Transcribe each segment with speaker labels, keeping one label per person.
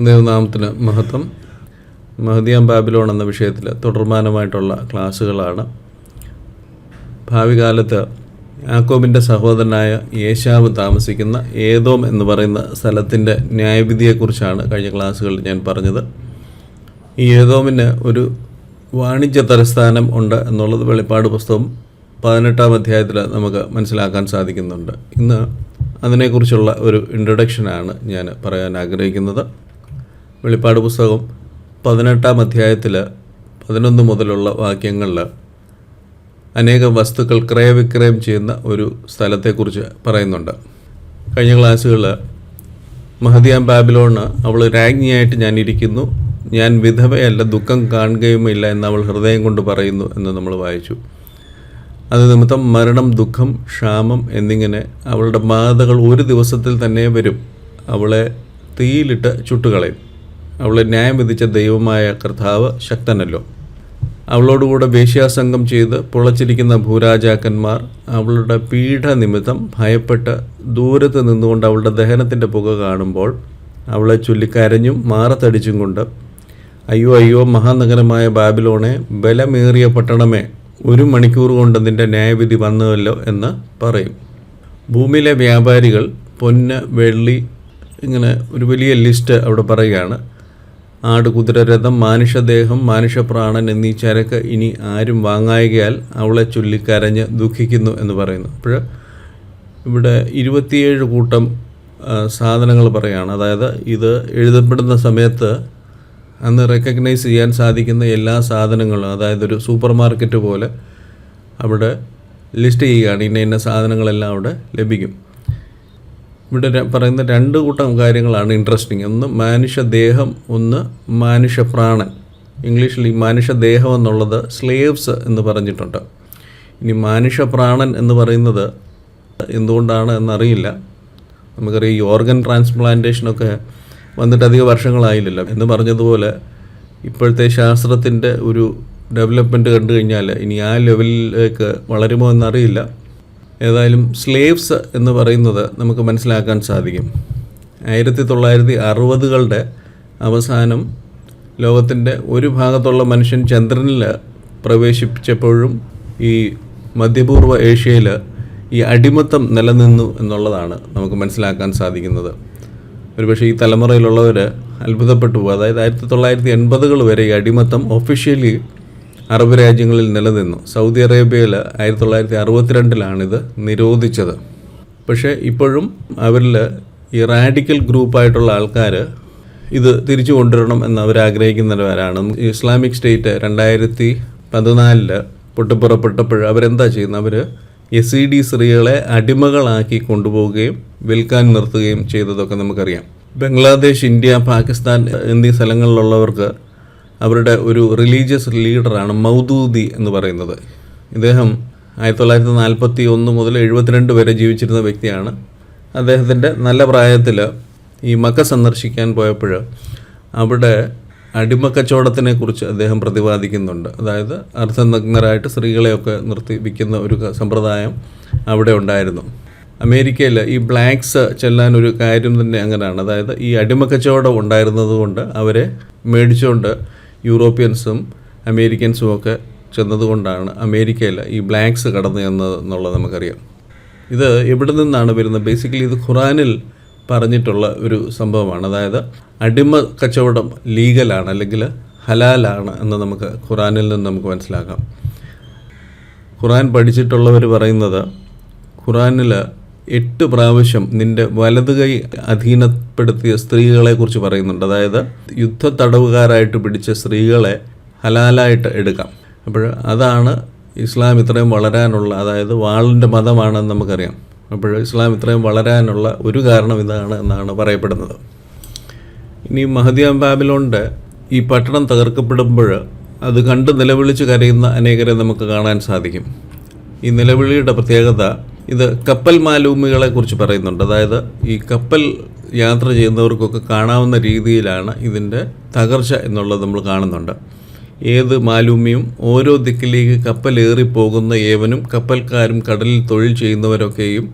Speaker 1: ദൈവനാമത്തിന് മഹത്വം. മഹദിയാം ബാബിലോൺ എന്ന വിഷയത്തിൽ തുടർമാനമായിട്ടുള്ള ക്ലാസ്സുകളാണ്. ഭാവി കാലത്ത് യാക്കോബിന്റെ സഹോദരനായ യേശാവ് താമസിക്കുന്ന ഏതോം എന്ന് പറയുന്ന സ്ഥലത്തിന്റെ ന്യായവിധിയെക്കുറിച്ചാണ് കഴിഞ്ഞ ക്ലാസ്സുകളിൽ ഞാൻ പറഞ്ഞത്. ഈ ഏതോമിന് ഒരു വാണിജ്യ തലസ്ഥാനം ഉണ്ട് എന്നുള്ളത് വെളിപ്പാട് പുസ്തകം പതിനെട്ടാം അധ്യായത്തിൽ നമുക്ക് മനസ്സിലാക്കാൻ സാധിക്കുന്നുണ്ട്. ഇന്ന് അതിനെക്കുറിച്ചുള്ള ഒരു ഇൻട്രൊഡക്ഷനാണ് ഞാൻ പറയാൻ ആഗ്രഹിക്കുന്നത്. വെളിപ്പാട് പുസ്തകം പതിനെട്ടാം അധ്യായത്തിൽ പതിനൊന്ന് മുതലുള്ള വാക്യങ്ങളിൽ അനേകം വസ്തുക്കൾ ക്രയവിക്രയം ചെയ്യുന്ന ഒരു സ്ഥലത്തെക്കുറിച്ച് പറയുന്നുണ്ട്. കഴിഞ്ഞ ക്ലാസ്സുകളിൽ മഹദിയാം ബാബിലോണ് അവൾ രാജ്ഞിയായിട്ട് ഞാൻ ഇരിക്കുന്നു ഞാൻ വിധവയല്ല ദുഃഖം കാണുകയുമില്ല എന്ന് അവൾ ഹൃദയം കൊണ്ട് പറയുന്നു എന്ന് നമ്മൾ വായിച്ചു. അത് നിമിത്തം മരണം ദുഃഖം ക്ഷാമം എന്നിങ്ങനെ അവളുടെ ബാധകൾ ഒരു ദിവസത്തിൽ തന്നെ വരും. അവളെ തീയിലിട്ട് ചുട്ടുകളയും. അവളെ ന്യായം വിധിച്ച ദൈവമായ കർത്താവ് ശക്തനല്ലോ. അവളോടുകൂടെ വേശ്യാസംഗം ചെയ്ത് പുളച്ചിരിക്കുന്ന ഭൂരാജാക്കന്മാർ അവളുടെ പീഡ നിമിത്തം ഭയപ്പെട്ട് ദൂരത്ത് നിന്നുകൊണ്ട് അവളുടെ ദഹനത്തിന്റെ പുക കാണുമ്പോൾ അവളെ ചൊല്ലിക്കരഞ്ഞും മാറത്തടിച്ചും കൊണ്ട് അയ്യോ അയ്യോ മഹാനഗരമായ ബാബിലോണെ ബലമേറിയ പട്ടണമേ ഒരു മണിക്കൂർ കൊണ്ട് നിന്റെ ന്യായവിധി വന്നുവല്ലോ എന്ന് പറയും. ഭൂമിയിലെ വ്യാപാരികൾ പൊന്ന് വെള്ളി ഇങ്ങനെ ഒരു വലിയ ലിസ്റ്റ് അവിടെ പറയുകയാണ്. ആട് കുതിരരഥം മാനുഷദേഹം മാനുഷപ്രാണൻ എന്നീ ചരക്ക് ഇനി ആരും വാങ്ങായകയാൽ അവളെ ചൊല്ലിക്കരഞ്ഞ് ദുഃഖിക്കുന്നു എന്ന് പറയുന്നു. അപ്പോൾ ഇവിടെ ഇരുപത്തിയേഴ് കൂട്ടം സാധനങ്ങൾ പറയുകയാണ് അതായത് ഇത് എഴുതപ്പെടുന്ന സമയത്ത് അന്ന് റെക്കഗ്നൈസ് ചെയ്യാൻ സാധിക്കുന്ന എല്ലാ സാധനങ്ങളും അതായത് ഒരു സൂപ്പർ മാർക്കറ്റ് പോലെ അവിടെ ലിസ്റ്റ് ചെയ്യുകയാണ്. ഇന്ന ഇന്ന സാധനങ്ങളെല്ലാം അവിടെ ലഭിക്കും. ഇവിടെ പറയുന്ന രണ്ട് കൂട്ടം കാര്യങ്ങളാണ് ഇൻട്രസ്റ്റിംഗ് ഒന്ന് മാനുഷദേഹം ഒന്ന് മാനുഷപ്രാണൻ ഇംഗ്ലീഷിൽ ഈ മാനുഷദേഹം എന്നുള്ളത് സ്ലേവ്സ് എന്ന് പറഞ്ഞിട്ടുണ്ട്. ഇനി മാനുഷപ്രാണൻ എന്ന് പറയുന്നത് എന്തുകൊണ്ടാണ് എന്നറിയില്ല. നമുക്കറിയാം ഈ ഓർഗൻ ട്രാൻസ്പ്ലാന്റേഷനൊക്കെ വന്നിട്ട് അധിക വർഷങ്ങളായില്ലല്ലോ. എന്ന് പറഞ്ഞതുപോലെ ഇപ്പോഴത്തെ ശാസ്ത്രത്തിന്റെ ഒരു ഡെവലപ്മെന്റ് കണ്ടു കഴിഞ്ഞാൽ ഇനി ആ ലെവലിലേക്ക് വളരുമോ എന്നറിയില്ല. ഏതായാലും സ്ലേവ്സ് എന്ന് പറയുന്നത് നമുക്ക് മനസ്സിലാക്കാൻ സാധിക്കും. ആയിരത്തി തൊള്ളായിരത്തി അറുപതുകളുടെ അവസാനം ലോകത്തിന്റെ ഒരു ഭാഗത്തുള്ള മനുഷ്യൻ ചന്ദ്രനിൽ പ്രവേശിപ്പിച്ചപ്പോഴും ഈ മധ്യപൂർവ ഏഷ്യയിൽ ഈ അടിമത്തം നിലനിന്നു എന്നുള്ളതാണ് നമുക്ക് മനസ്സിലാക്കാൻ സാധിക്കുന്നത്. ഒരുപക്ഷെ ഈ തലമുറയിലുള്ളവർ അത്ഭുതപ്പെട്ടു അതായത് ആയിരത്തി തൊള്ളായിരത്തി എൺപതുകൾ വരെ ഈ അടിമത്തം ഒഫീഷ്യലി അറബ് രാജ്യങ്ങളിൽ നിലനിന്നു. സൗദി അറേബ്യയിൽ ആയിരത്തി തൊള്ളായിരത്തി ഇത് നിരോധിച്ചത്. പക്ഷേ ഇപ്പോഴും അവരിൽ ഈ റാഡിക്കൽ ഗ്രൂപ്പായിട്ടുള്ള ആൾക്കാർ ഇത് തിരിച്ചു കൊണ്ടുവരണം എന്ന് അവർ ആഗ്രഹിക്കുന്നവരാണ് ഇസ്ലാമിക് സ്റ്റേറ്റ് രണ്ടായിരത്തി പതിനാലിൽ പൊട്ടിപ്പുറപ്പെട്ടപ്പോൾ അവരെന്താ ചെയ്യുന്നത്? അവർ എസ് ഇ ഡി സ്ത്രീകളെ അടിമകളാക്കി കൊണ്ടുപോവുകയും വിൽക്കാൻ നിർത്തുകയും ചെയ്തതൊക്കെ നമുക്കറിയാം. ബംഗ്ലാദേശ് ഇന്ത്യ പാകിസ്ഥാൻ എന്നീ സ്ഥലങ്ങളിലുള്ളവർക്ക് അവരുടെ ഒരു റിലീജിയസ് ലീഡറാണ് മൗദൂദി എന്ന് പറയുന്നത്. ഇദ്ദേഹം ആയിരത്തി തൊള്ളായിരത്തി നാൽപ്പത്തി ഒന്ന് മുതൽ എഴുപത്തിരണ്ട് വരെ ജീവിച്ചിരുന്ന വ്യക്തിയാണ്. അദ്ദേഹത്തിന്റെ നല്ല പ്രായത്തിൽ ഈ മക്ക സന്ദർശിക്കാൻ പോയപ്പോൾ അവിടെ അടിമക്കച്ചവടത്തിനെ കുറിച്ച് അദ്ദേഹം പ്രതിപാദിക്കുന്നുണ്ട്. അതായത് അർദ്ധനഗ്നരായിട്ട് സ്ത്രീകളെയൊക്കെ നിർത്തി വിൽക്കുന്ന ഒരു സമ്പ്രദായം അവിടെ ഉണ്ടായിരുന്നു. അമേരിക്കയിൽ ഈ ബ്ലാക്സ് ചെല്ലാൻ ഒരു കാര്യം തന്നെ അങ്ങനെയാണ്. അതായത് ഈ അടിമക്കച്ചവടം ഉണ്ടായിരുന്നതുകൊണ്ട് അവരെ മേടിച്ചുകൊണ്ട് യൂറോപ്യൻസും അമേരിക്കൻസും ഒക്കെ ചെന്നതുകൊണ്ടാണ് അമേരിക്കയിൽ ഈ ബ്ലാക്സ് കടന്നു ചെന്നത് എന്നുള്ളത് നമുക്കറിയാം. ഇത് എവിടെ നിന്നാണ് വരുന്നത്? ബേസിക്കലി ഇത് ഖുറാനിൽ പറഞ്ഞിട്ടുള്ള ഒരു സംഭവമാണ്. അതായത് അടിമ കച്ചവടം ലീഗലാണ് അല്ലെങ്കിൽ ഹലാലാണ് എന്ന് നമുക്ക് ഖുറാനിൽ നിന്ന് നമുക്ക് മനസ്സിലാക്കാം. ഖുറാൻ പഠിച്ചിട്ടുള്ളവർ പറയുന്നത് ഖുറാനിൽ എട്ട് പ്രാവശ്യം നിന്റെ വലത് കൈ അധീനപ്പെടുത്തിയ സ്ത്രീകളെക്കുറിച്ച് പറയുന്നുണ്ട്. അതായത് യുദ്ധ തടവുകാരായിട്ട് പിടിച്ച സ്ത്രീകളെ ഹലാലായിട്ട് എടുക്കാം. അപ്പോൾ അതാണ് ഇസ്ലാം ഇത്രയും വളരാനുള്ള അതായത് വാളിന്റെ മതമാണെന്ന് നമുക്കറിയാം. അപ്പോൾ ഇസ്ലാം ഇത്രയും വളരാനുള്ള ഒരു കാരണം ഇതാണ് എന്നാണ് പറയപ്പെടുന്നത്. ഇനി മഹദിയാം ബാബിലോണിന്റെ ഈ പട്ടണം തകർക്കപ്പെടുമ്പോൾ അത് കണ്ട് നിലവിളിച്ച് കരയുന്ന അനേകരെ നമുക്ക് കാണാൻ സാധിക്കും. ഈ നിലവിളിയുടെ പ്രത്യേകത ഇത് കപ്പൽ മാലൂമികളെ കുറിച്ച് പറയുന്നുണ്ട്. അതായത് ഈ കപ്പൽ യാത്ര ചെയ്യുന്നവർക്കൊക്കെ കാണാവുന്ന രീതിയിലാണ് ഇതിന്റെ തകർച്ച എന്നുള്ളത് നമ്മൾ കാണുന്നുണ്ട്. ഏത് മാലൂമിയും ഓരോ ദിക്കിലേക്ക് കപ്പലേറി പോകുന്ന ഏവനും കപ്പൽക്കാരും കടലിൽ തൊഴിൽ ചെയ്യുന്നവരൊക്കെയും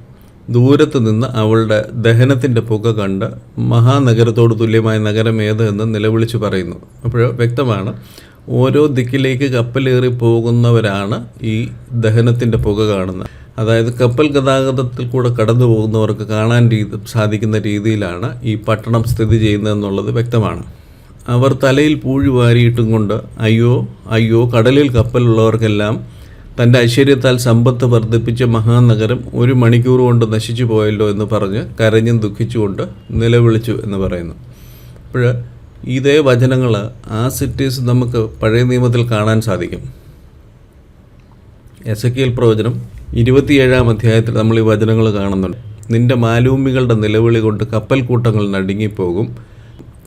Speaker 1: ദൂരത്ത് നിന്ന് അവളുടെ ദഹനത്തിന്റെ പുക കണ്ട് മഹാനഗരത്തോട് തുല്യമായ നഗരം ഏത് എന്ന് നിലവിളിച്ച് പറയുന്നു. അപ്പോൾ വ്യക്തമാണ് ഓരോ ദിക്കിലേക്ക് കപ്പലേറി പോകുന്നവരാണ് ഈ ദഹനത്തിന്റെ പുക കാണുന്നത്. അതായത് കപ്പൽ ഗതാഗതത്തിൽ കൂടെ കടന്നു പോകുന്നവർക്ക് കാണാൻ രീതി സാധിക്കുന്ന രീതിയിലാണ് ഈ പട്ടണം സ്ഥിതി ചെയ്യുന്നതെന്നുള്ളത് വ്യക്തമാണ്. അവർ തലയിൽ പൂഴി വാരിയിട്ടും കൊണ്ട് അയ്യോ അയ്യോ കടലിൽ കപ്പലുള്ളവർക്കെല്ലാം തന്റെ ഐശ്വര്യത്താൽ സമ്പത്ത് വർദ്ധിപ്പിച്ച മഹാനഗരം ഒരു മണിക്കൂർ കൊണ്ട് നശിച്ചു പോയല്ലോ എന്ന് പറഞ്ഞ് കരഞ്ഞും ദുഃഖിച്ചുകൊണ്ട് നിലവിളിച്ചു എന്ന് പറയുന്നു. അപ്പോൾ ഇതേ വചനങ്ങൾ ആ സിറ്റീസ് നമുക്ക് പഴയ നിയമത്തിൽ കാണാൻ സാധിക്കും. എസ് എ പ്രവചനം ഇരുപത്തിയേഴാം അധ്യായത്തിൽ നമ്മൾ ഈ വചനങ്ങൾ കാണുന്നുണ്ട്. നിന്റെ മാലൂമികളുടെ നിലവിളി കൊണ്ട് കപ്പൽ കൂട്ടങ്ങൾ നടുങ്ങിപ്പോകും.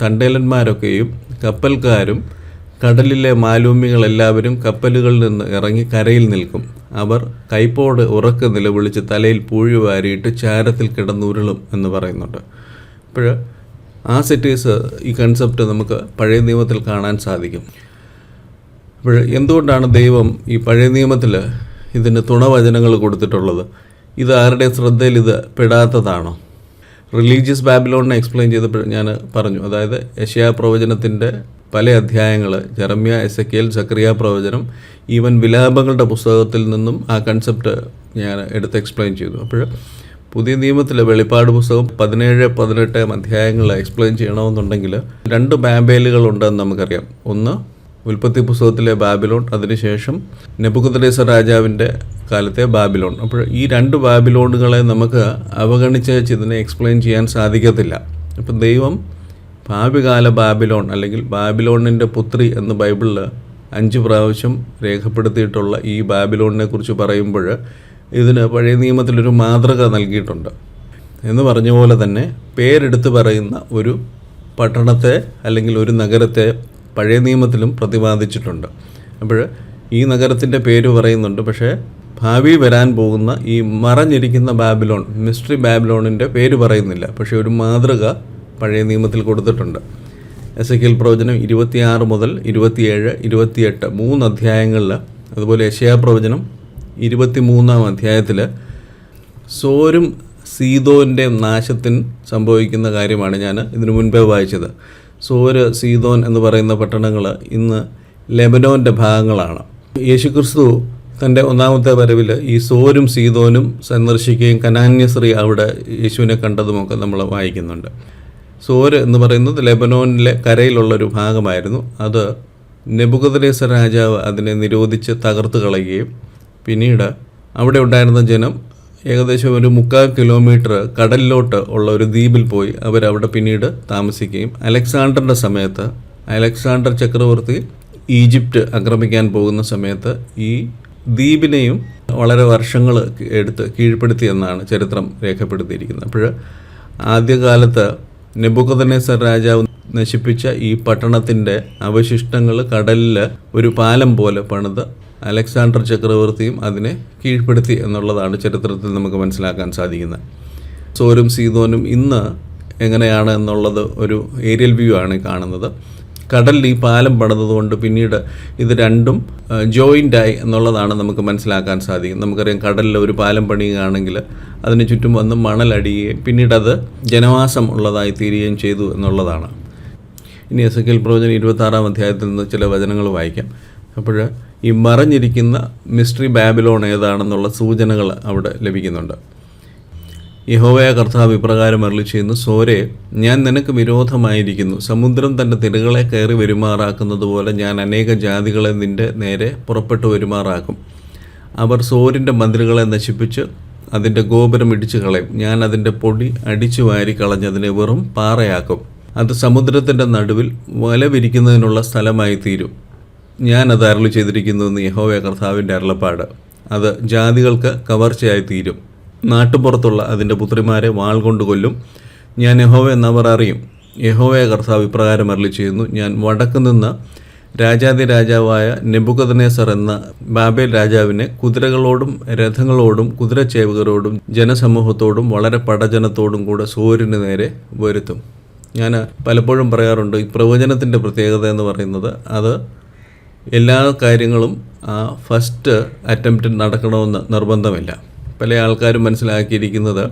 Speaker 1: തണ്ടേലന്മാരൊക്കെയും കപ്പൽക്കാരും കടലിലെ മാലൂമികളെല്ലാവരും കപ്പലുകളിൽ നിന്ന് ഇറങ്ങി കരയിൽ നിൽക്കും. അവർ കൈപ്പോട് ഉറക്കെ നിലവിളിച്ച് തലയിൽ പൂഴി വാരിയിട്ട് ചാരത്തിൽ കിടന്നുരുളും എന്ന് പറയുന്നുണ്ട്. ഇപ്പോൾ ആ സിറ്റീസ് ഈ കൺസെപ്റ്റ് നമുക്ക് പഴയ നിയമത്തിൽ കാണാൻ സാധിക്കും. അപ്പോൾ എന്തുകൊണ്ടാണ് ദൈവം ഈ പഴയ നിയമത്തിൽ ഇതിന് തുണവചനങ്ങൾ കൊടുത്തിട്ടുള്ളത്. ഇത് ആരുടെ ശ്രദ്ധയിൽ ഇത് പെടാത്തതാണോ? റിലീജിയസ് ബാബിലോണിനെ എക്സ്പ്ലെയിൻ ചെയ്തപ്പോൾ ഞാൻ പറഞ്ഞു. അതായത് യശയാ പ്രവചനത്തിന്റെ പല അധ്യായങ്ങൾ Jeremiah Ezekiel Zechariah പ്രവചനം ഈവൻ വിലാപങ്ങളുടെ പുസ്തകത്തിൽ നിന്നും ആ കൺസെപ്റ്റ് ഞാൻ എടുത്ത് എക്സ്പ്ലെയിൻ ചെയ്തു. അപ്പോൾ പുതിയ നിയമത്തിലെ വെളിപ്പാട് പുസ്തകം പതിനേഴ് പതിനെട്ട് അധ്യായങ്ങൾ എക്സ്പ്ലെയിൻ ചെയ്യണമെന്നുണ്ടെങ്കിൽ രണ്ട് ബാബേലുകളുണ്ടെന്ന് നമുക്കറിയാം. ഒന്ന് ഉൽപ്പത്തി പുസ്തകത്തിലെ ബാബിലോൺ അതിനുശേഷം നെബുക്കുദ്രേസർ രാജാവിന്റെ കാലത്തെ ബാബിലോൺ. അപ്പോൾ ഈ രണ്ട് ബാബിലോണുകളെ നമുക്ക് അവഗണിച്ച് ഇതിനെ എക്സ്പ്ലെയിൻ ചെയ്യാൻ സാധിക്കത്തില്ല. അപ്പം ദൈവം ഭാവികാല ബാബിലോൺ അല്ലെങ്കിൽ ബാബിലോണിന്റെ പുത്രി എന്ന് ബൈബിളിൽ അഞ്ച് പ്രാവശ്യം രേഖപ്പെടുത്തിയിട്ടുള്ള ഈ ബാബിലോണിനെ കുറിച്ച് പറയുമ്പോൾ ഇതിന് പഴയ നിയമത്തിലൊരു മാതൃക നൽകിയിട്ടുണ്ട്. എന്ന് പറഞ്ഞ പോലെ തന്നെ പേരെടുത്ത് പറയുന്ന ഒരു പട്ടണത്തെ അല്ലെങ്കിൽ ഒരു നഗരത്തെ പഴയ നിയമത്തിലും പ്രതിപാദിച്ചിട്ടുണ്ട്. അപ്പോൾ ഈ നഗരത്തിന്റെ പേര് പറയുന്നുണ്ട്. പക്ഷേ ഭാവി വരാൻ പോകുന്ന ഈ മറഞ്ഞിരിക്കുന്ന ബാബിലോൺ മിസ്റ്ററി ബാബിലോണിന്റെ പേര് പറയുന്നില്ല. പക്ഷേ ഒരു മാതൃക പഴയ നിയമത്തിൽ കൊടുത്തിട്ടുണ്ട്. എസ് എ പ്രവചനം ഇരുപത്തിയാറ് മുതൽ ഇരുപത്തിയേഴ് ഇരുപത്തിയെട്ട് മൂന്ന് അധ്യായങ്ങളിൽ അതുപോലെ യശയാ പ്രവചനം ഇരുപത്തിമൂന്നാം അധ്യായത്തിൽ സോരും സീതോന്റെ നാശത്തിന് സംഭവിക്കുന്ന കാര്യമാണ് ഞാൻ ഇതിനു മുൻപേ വായിച്ചത്. സോര് സീതോൻ എന്ന് പറയുന്ന പട്ടണങ്ങൾ ഇന്ന് ലെബനോന്റെ ഭാഗങ്ങളാണ്. യേശുക്രിസ്തു തന്റെ ഒന്നാമത്തെ വരവിൽ ഈ സോരും സീതോനും സന്ദർശിക്കുകയും കനാന്യശ്രീ അവിടെ യേശുവിനെ കണ്ടതുമൊക്കെ നമ്മൾ വായിക്കുന്നുണ്ട്. സോര് എന്ന് പറയുന്നത് ലെബനോനിലെ കരയിലുള്ളൊരു ഭാഗമായിരുന്നു. അത് നെബുഗദരേസ രാജാവ് അതിനെ നിരോധിച്ച് തകർത്ത് കളയുകയും പിന്നീട് അവിടെ ഉണ്ടായിരുന്ന ജനം ഏകദേശം ഒരു മുക്കാൽ കിലോമീറ്റർ കടലിലോട്ട് ഉള്ള ഒരു ദ്വീപിൽ പോയി അവരവിടെ പിന്നീട് താമസിക്കുകയും അലക്സാണ്ടറിന്റെ സമയത്ത് അലക്സാണ്ടർ ചക്രവർത്തി ഈജിപ്റ്റ് ആക്രമിക്കാൻ പോകുന്ന സമയത്ത് ഈ ദ്വീപിനെയും വളരെ വർഷങ്ങൾ എടുത്ത് കീഴ്പ്പെടുത്തി എന്നാണ് ചരിത്രം രേഖപ്പെടുത്തിയിരിക്കുന്നത്. അപ്പോൾ ആദ്യകാലത്ത് നെബുക്കദനേസർ രാജാവ് നശിപ്പിച്ച ഈ പട്ടണത്തിന്റെ അവശിഷ്ടങ്ങൾ കടലിൽ ഒരു പാലം പോലെ പണിത് അലക്സാണ്ടർ ചക്രവർത്തിയും അതിനെ കീഴ്പ്പെടുത്തി എന്നുള്ളതാണ് ചരിത്രത്തിൽ നമുക്ക് മനസ്സിലാക്കാൻ സാധിക്കുന്നത്. സോരും സീതോനും ഇന്ന് എങ്ങനെയാണ് എന്നുള്ളത് ഒരു ഏരിയൽ വ്യൂ ആണ് കാണുന്നത്. കടലിൽ ഈ പാലം പണിതുകൊണ്ട് പിന്നീട് ഇത് രണ്ടും ജോയിന്റായി എന്നുള്ളതാണ് നമുക്ക് മനസ്സിലാക്കാൻ സാധിക്കും നമുക്കറിയാം കടലിൽ ഒരു പാലം പണിയുകയാണെങ്കിൽ അതിന് ചുറ്റും വന്ന് മണലടിയുകയും പിന്നീട് അത് ജനവാസം ഉള്ളതായി തീരുകയും ചെയ്തു എന്നുള്ളതാണ്. ഇനി എസ് എൽ പ്രവചനം ഇരുപത്താറാം അധ്യായത്തിൽ നിന്ന് ചില വചനങ്ങൾ വായിക്കാം. അപ്പോൾ ഈ മറഞ്ഞിരിക്കുന്ന മിസ്റ്ററി ബാബിലോൺ ഏതാണെന്നുള്ള സൂചനകൾ അവിടെ ലഭിക്കുന്നുണ്ട്. യഹോവയ കർത്താവ് ഇപ്രകാരം അരളി ചെയ്യുന്നു സോരെ ഞാൻ നിനക്ക് വിരോധമായിരിക്കുന്നു. സമുദ്രം തന്റെ തിരകളെ കയറി വരുമാറാക്കുന്നത് പോലെ ഞാൻ അനേക ജാതികളെ നിന്റെ നേരെ പുറപ്പെട്ടു വരുമാറാക്കും. അവർ സോരിന്റെ മതിലുകളെ നശിപ്പിച്ച് അതിന്റെ ഗോപുരം ഇടിച്ചു കളയും. ഞാൻ അതിന്റെ പൊടി അടിച്ചു വാരി കളഞ്ഞതിനെ വെറും പാറയാക്കും. അത് സമുദ്രത്തിന്റെ നടുവിൽ വലവിരിക്കുന്നതിനുള്ള സ്ഥലമായി തീരും ഞാൻ അത് ചെയ്തിരിക്കുന്നു എന്ന് യഹോവയ കർത്താവിന്റെ അരുളപ്പാട്. അത് ജാതികൾക്ക് കവർച്ചയായി തീരും. നാട്ടുപുറത്തുള്ള അതിന്റെ പുത്രിമാരെ വാൾ കൊണ്ട് കൊല്ലും. ഞാൻ യഹോവ എന്നവർ അറിയും. യഹോവയ കർത്താവ് ഇപ്രകാരം അരളി ചെയ്യുന്നു. ഞാൻ വടക്ക് നിന്ന് രാജാതി രാജാവായ നെബുക്കദനേസർ എന്ന ബാബേൽ രാജാവിനെ കുതിരകളോടും രഥങ്ങളോടും കുതിരച്ചേവകരോടും ജനസമൂഹത്തോടും വളരെ പടജനത്തോടും കൂടെ സൂര്യന് നേരെ വരുത്തും. ഞാൻ പലപ്പോഴും പറയാറുണ്ട് ഈ പ്രവചനത്തിന്റെ പ്രത്യേകത എന്ന് പറയുന്നത് അത് എല്ലാ കാര്യങ്ങളും ആ ഫസ്റ്റ് അറ്റംപ്റ്റ് നടക്കണമെന്ന് നിർബന്ധമില്ല. പല ആൾക്കാരും മനസ്സിലാക്കിയിരിക്കുന്നത്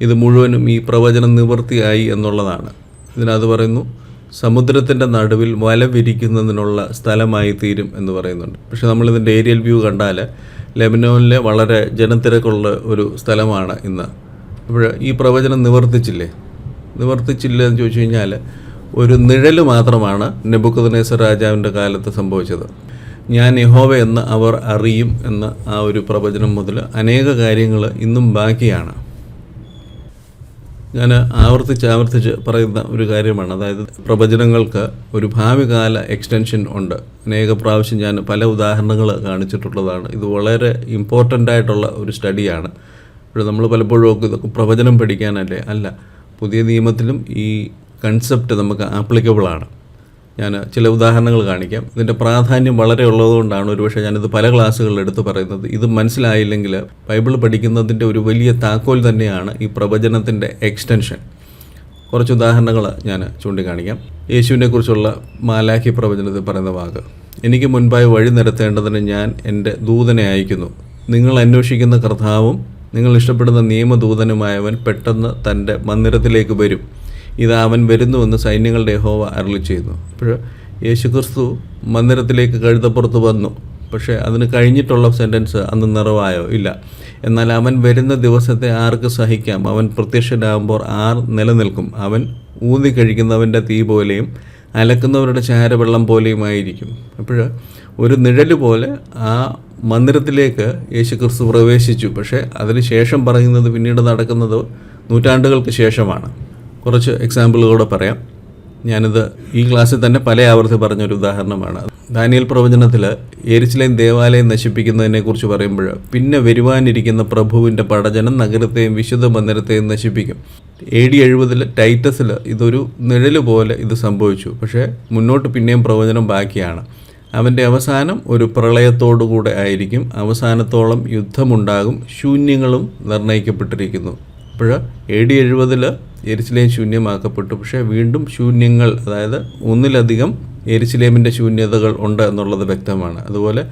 Speaker 1: ഇത് മുഴുവനും ഈ പ്രവചനം നിവൃത്തിയായി എന്നുള്ളതാണ്. ഇതിനകത്ത് പറയുന്നു സമുദ്രത്തിന്റെ നടുവിൽ വല വിരിക്കുന്നതിനുള്ള സ്ഥലമായി തീരും എന്ന് പറയുന്നുണ്ട്. പക്ഷേ നമ്മളിതിന്റെ ഏരിയൽ വ്യൂ കണ്ടാൽ ലെബനോനിലെ വളരെ ജനത്തിരക്കുള്ള ഒരു സ്ഥലമാണ് ഇന്ന്. അപ്പോൾ ഈ പ്രവചനം നിവർത്തിച്ചില്ലേ? നിവർത്തിച്ചില്ല എന്ന് ചോദിച്ചു കഴിഞ്ഞാൽ ഒരു നിഴൽ മാത്രമാണ് നെബുക്കദ്നേസർ രാജാവിന്റെ കാലത്ത് സംഭവിച്ചത്. ഞാൻ യഹോവ എന്ന് അവർ അറിയും എന്ന ആ ഒരു പ്രവചനം മുതൽ അനേക കാര്യങ്ങൾ ഇന്നും ബാക്കിയാണ്. ഞാൻ ആവർത്തിച്ച് ആവർത്തിച്ച് പറയുന്ന ഒരു കാര്യമാണ്. അതായത് പ്രവചനങ്ങൾക്ക് ഒരു ഭാവി കാല എക്സ്റ്റൻഷൻ ഉണ്ട്. അനേക പ്രാവശ്യം ഞാൻ പല ഉദാഹരണങ്ങൾ കാണിച്ചിട്ടുള്ളതാണ്. ഇത് വളരെ ഇമ്പോർട്ടന്റ് ആയിട്ടുള്ള ഒരു സ്റ്റഡിയാണ് ഇവിടെ നമ്മൾ പലപ്പോഴും ഒക്കെ ഇതൊക്കെ പ്രവചനം പഠിക്കാനല്ലേ? അല്ല പുതിയ നിയമത്തിലും ഈ കൺസെപ്റ്റ് നമുക്ക് ആപ്ലിക്കബിൾ ആണ്. ഞാൻ ചില ഉദാഹരണങ്ങൾ കാണിക്കാം. ഇതിന്റെ പ്രാധാന്യം വളരെ ഉള്ളതുകൊണ്ടാണ് ഒരുപക്ഷെ ഞാനിത് പല ക്ലാസ്സുകളിൽ എടുത്ത് പറയുന്നത്. ഇത് മനസ്സിലായില്ലെങ്കിൽ ബൈബിൾ പഠിക്കുന്നതിന്റെ ഒരു വലിയ താക്കോൽ തന്നെയാണ് ഈ പ്രവചനത്തിന്റെ എക്സ്റ്റൻഷൻ കുറച്ച് ഉദാഹരണങ്ങൾ ഞാൻ ചൂണ്ടിക്കാണിക്കാം. യേശുവിനെ കുറിച്ചുള്ള മാലാഖി പ്രവചനത്തിൽ പറയുന്ന വാക്ക്. എനിക്ക് മുൻപായി വഴി നിരത്തേണ്ടതിന് ഞാൻ എന്റെ ദൂതനെ അയക്കുന്നു. നിങ്ങൾ അന്വേഷിക്കുന്ന കർത്താവും നിങ്ങൾ ഇഷ്ടപ്പെടുന്ന നിയമദൂതനുമായവൻ പെട്ടെന്ന് തന്റെ മന്ദിരത്തിലേക്ക് വരും. ഇത് അവൻ വരുന്നുവെന്ന് സൈന്യങ്ങളുടെ ഹോവ അരളി ചെയ്യുന്നു അപ്പോൾ യേശുക്രിസ്തു മന്ദിരത്തിലേക്ക് കഴുതപ്പുറത്ത് വന്നു. പക്ഷേ അതിന് കഴിഞ്ഞിട്ടുള്ള സെന്റൻസ് അന്ന് നിറവായോ? ഇല്ല. എന്നാൽ അവൻ വരുന്ന ദിവസത്തെ ആർക്ക് സഹിക്കാം? അവൻ പ്രത്യക്ഷനാകുമ്പോൾ ആർ നിലനിൽക്കും? അവൻ ഊതി കഴിക്കുന്നവന്റെ തീ പോലെയും അലക്കുന്നവരുടെ ചാരവെള്ളം പോലെയുമായിരിക്കും അപ്പോൾ ഒരു നിഴൽ പോലെ ആ മന്ദിരത്തിലേക്ക് യേശു ക്രിസ്തു പ്രവേശിച്ചു. പക്ഷേ അതിന് ശേഷം പറയുന്നത് പിന്നീട് നടക്കുന്നത് നൂറ്റാണ്ടുകൾക്ക് ശേഷമാണ്. കുറച്ച് എക്സാമ്പിളുകൂടെ പറയാം. ഞാനിത് ഈ ക്ലാസ്സിൽ തന്നെ പല ആവർത്തി പറഞ്ഞൊരു ഉദാഹരണമാണ്. ദാനിയൽ പ്രവചനത്തിൽ എരിച്ചിലെയും ദേവാലയം നശിപ്പിക്കുന്നതിനെക്കുറിച്ച് പറയുമ്പോൾ പിന്നെ വരുവാനിരിക്കുന്ന പ്രഭുവിന്റെ പടജനം നഗരത്തെയും വിശുദ്ധ മന്ദിരത്തെയും നശിപ്പിക്കും. എ ഡി എഴുപതിൽ ടൈറ്റസിൽ ഇതൊരു നിഴൽ പോലെ ഇത് സംഭവിച്ചു. പക്ഷേ മുന്നോട്ട് പിന്നെയും പ്രവചനം ബാക്കിയാണ്. അവന്റെ അവസാനം ഒരു പ്രളയത്തോടുകൂടെ ആയിരിക്കും. അവസാനത്തോളം യുദ്ധമുണ്ടാകും. ശൂന്യങ്ങളും നിർണയിക്കപ്പെട്ടിരിക്കുന്നു അപ്പോൾ എ ഡി എഴുപതിൽ എരിശിലേം ശൂന്യമാക്കപ്പെട്ടു. പക്ഷേ വീണ്ടും ശൂന്യങ്ങൾ അതായത് ഒന്നിലധികം എരിശിലേമിന്റെ ശൂന്യതകൾ ഉണ്ട് എന്നുള്ളത് വ്യക്തമാണ്. അതുപോലെ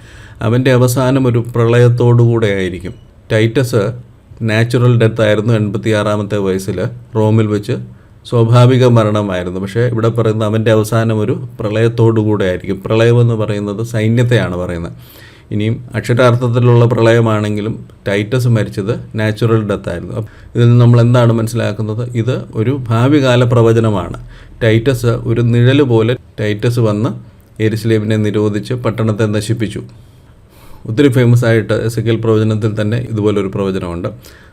Speaker 1: അവന്റെ അവസാനം ഒരു പ്രളയത്തോടുകൂടെ ആയിരിക്കും. ടൈറ്റസ് നാച്ചുറൽ ഡെത്ത് ആയിരുന്നു എൺപത്തി ആറാമത്തെ വയസ്സിൽ റോമിൽ വെച്ച് സ്വാഭാവിക മരണമായിരുന്നു. പക്ഷേ ഇവിടെ പറയുന്ന അവന്റെ അവസാനം ഒരു പ്രളയത്തോടുകൂടെ ആയിരിക്കും. പ്രളയമെന്ന് പറയുന്നത് സൈന്യത്തെയാണ് പറയുന്നത്. ഇനിയും അക്ഷരാർത്ഥത്തിലുള്ള പ്രളയമാണെങ്കിലും ടൈറ്റസ് മരിച്ചത് നാച്ചുറൽ ഡെത്ത് ആയിരുന്നു അപ്പ- ഇതിൽ നിന്ന് നമ്മൾ എന്താണ് മനസ്സിലാക്കുന്നത്? ഇത് ഒരു ഭാവികാല പ്രവചനമാണ്. ടൈറ്റസ് ഒരു നിഴൽ പോലെ ടൈറ്റസ് വന്ന് എരുസലേമിനെ നിരോധിച്ച് പട്ടണത്തെ നശിപ്പിച്ചു. ഒത്തിരി ഫേമസ് ആയിട്ട് എസ് പ്രവചനത്തിൽ തന്നെ ഇതുപോലൊരു പ്രവചനമുണ്ട്.